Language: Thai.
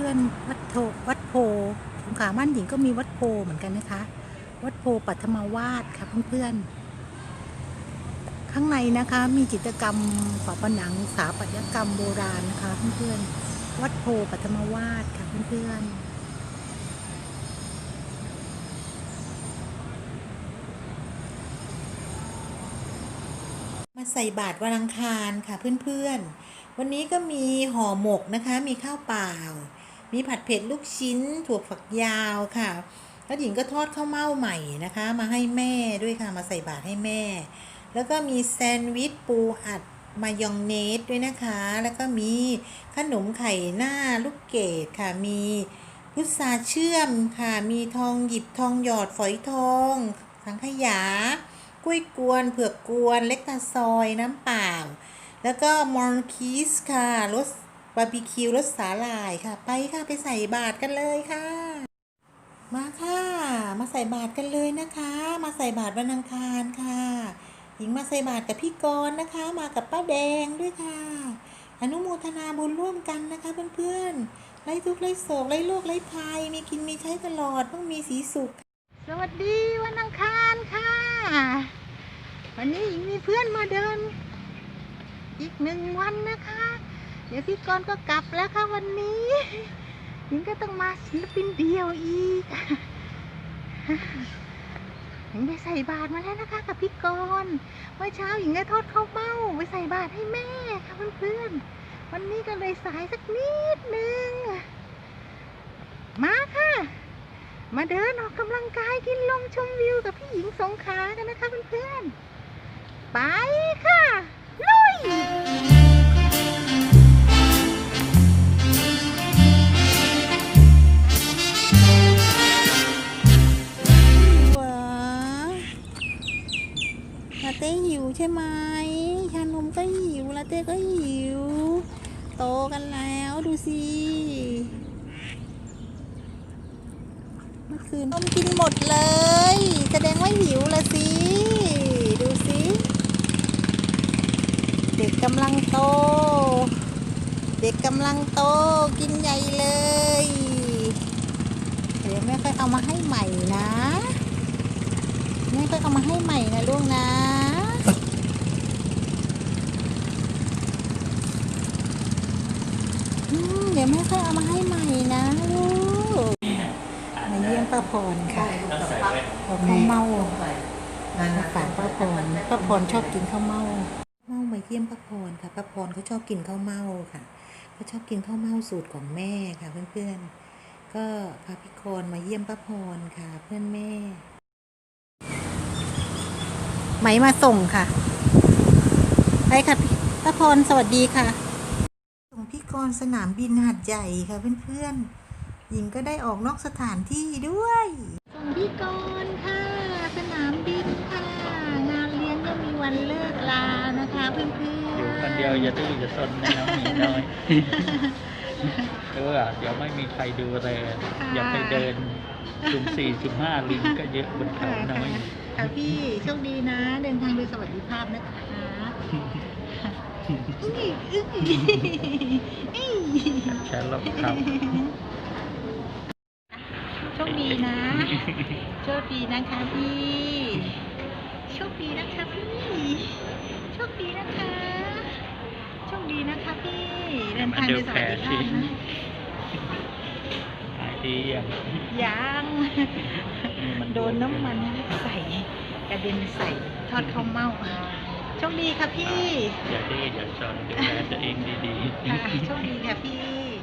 พื่อนๆวัดโทวัดโพสงขาบ้านหญิงก็มีวัดโพเหมือนกันนะคะ วัดโพปัทมวาดค่ะเพื่อนๆข้างในนะคะมีจิตรกรรมฝาผนังสถาปัตยกรรมโบราณนะคะเพื่อนๆวัดโพปัทมวาดค่ะเพื่อนๆมาใส่บาตรวันอังคารค่ะเพื่อนๆ วันนี้ก็มีห่อหมกนะคะ มีข้าวเปล่า มีผัดเผ็ดลูกชิ้นถั่วฝักยาวค่ะแล้วหญิงก็ทอดข้าวเม่าใหม่นะคะ มาให้แม่ด้วยค่ะมาใส่บาตรให้แม่ แล้วก็มีแซนด์วิชปูอัดมายองเนสด้วยนะคะ แล้วก็มีขนมไข่หน้าลูกเกดค่ะ มีพุทราเชื่อมค่ะ มีทองหยิบทองหยอดฝอยทอง สังขยากุ้วยกวน เผือกกวน เล็กตาซอย น้ำเปล่า แล้วก็มอร์คีสค่ะ รส บาร์บีคิวรสสาหร่ายค่ะ ไปค่ะไปใส่บาตรกันเลยค่ะ มาค่ะ มาใส่บาตรกันเลยนะคะ มาใส่บาตรวันอังคารค่ะ หญิงมาใส่บาตรกับพี่กรณ์นะคะ มากับป้าแดงด้วยค่ะ อนุโมทนาบุญร่วมกันนะคะเพื่อนๆไร้ทุกข์ไร้โศกไร้โรคไร้ภัยมีกินมีใช้ตลอดต้องมีสีสุข สวัสดีวันอังคารค่ะ วันนี้หญิงมีเพื่อนมาเดิน อีกหนึ่งวันนะคะ เดี๋ยวพี่กรณ์ก็กลับแล้วค่ะวันนี้หญิงก็ต้องมาศิลปินเดียวอีกหญิงไปใส่บาตรมาแล้วนะคะ กับพี่กรณ์เมื่อเช้าหญิงได้ทอดข้าวเม่าไปใส่บาตรให้แม่ค่ะเพื่อนๆวันนี้ก็เลยสายสักนิดนึงมาค่ะ มาเดินออกกำลังกายกินลมชมวิวกับพี่หญิงสงขากันนะคะเพื่อนๆไปค่ะ ใช่ไหมชานมก็หิวลาเต้ก็หิว โตกันแล้วดูสิเมื่อคืนต้มกินหมดเลย แสดงว่าหิวละสิดูสิเด็กกำลังโต เด็กกำลังโตกินใหญ่เลยเดี๋ยวแม่ค่อยเอามาให้ใหม่นะแม่ค่อยเอามาให้ใหม่นะลูกนะ อืม เดี๋ยวแม่ค่อยเอามาให้ใหม่นะลูกมาเยี่ยมป้าพรค่ะเอาข้าวเมามาฝากป้าพรป้าพรชอบกินข้าวเมาเมามาเยี่ยมป้าพรค่ะป้าพรเขาชอบกินข้าวเมาค่ะเขาชอบกินข้าวเมาสูตรของแม่ค่ะเพื่อนๆ ก็พาพี่ครมาเยี่ยมป้าพรค่ะ เพื่อนแม่ ไหมมาส่งค่ะไปค่ะพี่ป้าพรสวัสดีค่ะส่งพี่ กรณ์สนามบินหัดใหญ่ค่ะเพื่อนๆ หญิงก็ได้ออกนอกสถานที่ด้วยส่งพี่กรณ์ค่ะ สนามบินค่ะ งานเลี้ยงก็มีวันเลิกลานะคะเพื่อนๆ อยู่คนเดียวอย่าดื้ออย่าซนนะน้องหมีน้อยเออเดี๋ยวไม่มีใครดูแลอย่าไปเดินจุ่มสี่จุ่มห้าลิงก็เยอะบนเขาน้อยค่ะพี่โชคดีนะ เดินทางโดยสวัสดิภาพนะคะอื้ออื้ออื้อ แชร์ลบครับโชคดีนะ โชคดีนะคะพี่ โชคดีนะคะพี่ โชคดีนะคะ โชคดีนะคะพี่เดินทางโดยสวัสดิภาพนะหายดีอย่างยังมันโดนน้ำมันใส่กระเด็นใส่ทอดข้าวเม่า ช่วงดีค่ะพี่ อย่าเด้อย่าจอนดูแลตัวเองดีๆ ค่ะโชคดีค่ะพี่